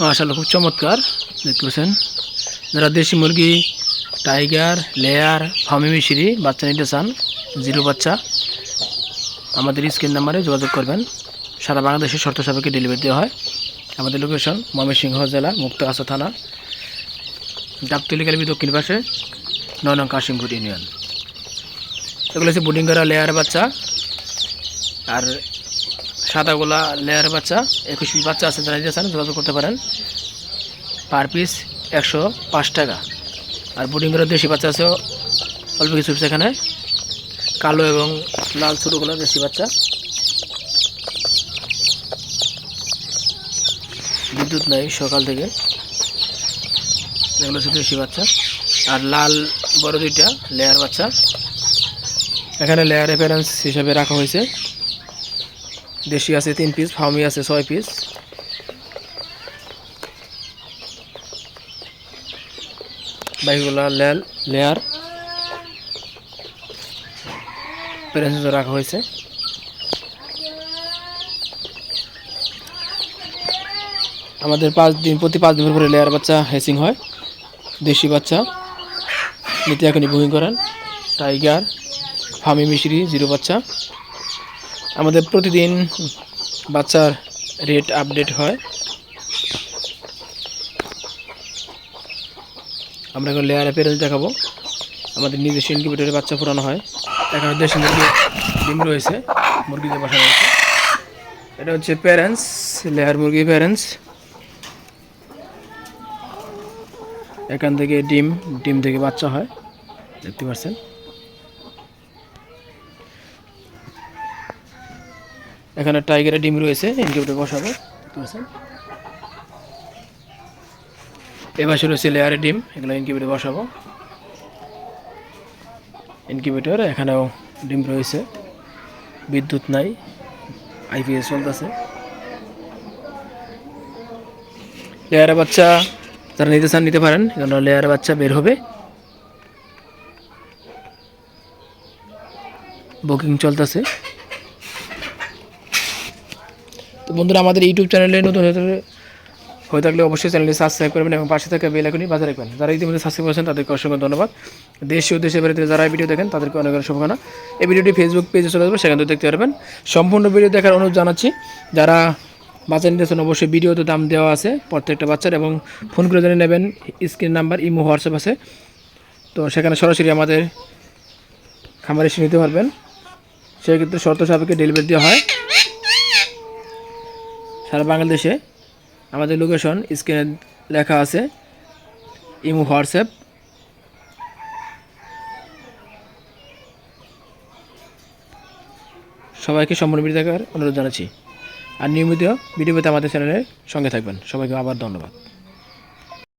মাশাআল্লাহ, খুব চমৎকার। দেখতে পাচ্ছেন? যারা দেশি মুরগি, টাইগার, লেয়ার ফার্মি মিশরি বাচ্চা নিতে চান, জিরো বাচ্চা, আমাদের স্ক্রিন নাম্বারে যোগাযোগ করবেন। সারা বাংলাদেশের শর্ত সাপেক্ষে ডেলিভারি দেওয়া হয়। আমাদের লোকেশন ময়মনসিংহ জেলা, মুক্তাগাছা থানা ডাকতুলি কালবি দক্ষিণ পাশে, নয় নং কাশিমপুর ইউনিয়ন। এগুলো হচ্ছে বুডিং করা লেয়ার বাচ্চা। আর সাদাগুলা লেয়ার বাচ্চা, একুশ পিস বাচ্চা আছে যারা চান, যোগাযোগ করতে পারেন। পার পিস একশো পাঁচ টাকা। আর বুডিং করা দেশি বাচ্চা আছে, অল্প কিছু এখানে। কালো এবং লাল ছোটোগুলো দেশি বাচ্চা। বিদ্যুৎ নেই সকাল থেকে। এগুলো হচ্ছে দেশি বাচ্চা। আর লাল বড় দুইটা লেয়ার বাচ্চা। এখানে লেয়ার রেফারেন্স হিসাবে রাখা হয়েছে। দেশি আছে তিন পিস ফার্মি আছে ছয় পিস বাইকগুলা লেল লেয়ার প্যারেন্স রাখা হয়েছে। আমাদের পাঁচ দিন, প্রতি পাঁচ দিন পরে লেয়ার বাচ্চা হেসিং হয়। দেশি বাচ্চা। নিতে এখনই বুকিং করেন। টাইগার ফার্মি মিশরি, জিরো বাচ্চা। আমাদের প্রতিদিন বাচ্চার রেট আপডেট হয়। আমরা এখন লেয়ারে পেরেন্স দেখাবো। আমাদের নিজস্ব ইনকিউবেটরে বাচ্চা ফোটানো হয়। এখানে দেশি ডিম রয়েছে মুরগিতে বসানো হয়েছে এটা হচ্ছে প্যারেন্টস লেয়ার মুরগি প্যারেন্টস এখান থেকে ডিম ডিম থেকে বাচ্চা হয়। দেখতে পাচ্ছেন? এখানে টাইগারের ডিম রয়েছে ইনকিউবেটর বসাবো। দেখতে পাচ্ছেন? এ পাশে রয়েছে লেয়ারের ডিম, এগুলো ইনকিউবেটর বসাবো। ইনকিউবেটর এখানেও ডিম রয়েছে। বিদ্যুৎ নাই আইপিএস চলতেছে। লেয়ারের বাচ্চা যারা নিতে চান নিতে পারেন এখানে লেয়ারের বাচ্চা বের হবে। বুকিং চলতেছে। তো বন্ধুরা, আমাদের ইউটিউব চ্যানেলে নতুন হয়ে থাকলে- অবশ্যই চ্যানেলটি সাবস্ক্রাইব করবেন এবং পাশে থাকা বেল আইকনটি বাজারে রাখবেন। যারা ইতিমধ্যে সাবস্ক্রাইব করেছেন, তাদেরকে অসংখ্য ধন্যবাদ। দেশীয় দেশের বাড়িতে যারা ভিডিও দেখেন, তাদেরকে অনেক অনেক শুভকামনা। এই ভিডিওটি ফেসবুক পেজে চলে আসবে, সেখান থেকে দেখতে পারবেন। সম্পূর্ণ ভিডিও দেখার অনুরোধ জানাচ্ছি, যারা বাচ্চা নিতেছেন অবশ্যই ভিডিওতে দাম দেওয়া আছে প্রত্যেকটা বাচ্চার এবং ফোন করে জেনে নেবেন স্ক্রিন নাম্বার ইমো হোয়াটসঅ্যাপ আছে। তো সেখানে সরাসরি আমাদের খামারে এসে নিতে পারবেন। সেক্ষেত্রে শর্ত সাপেক্ষে ডেলিভারি দেওয়া হয়। সারা বাংলাদেশে আমাদের লোকেশন স্ক্রিনে লেখা আছে, ইমো, হোয়াটসঅ্যাপ। সবাইকে সম্পূর্ণ দেখার অনুরোধ জানাচ্ছি। আর নিয়মিত ভিডিও পেতে আমাদের চ্যানেলের সঙ্গে থাকবেন। সবাইকে আবার ধন্যবাদ।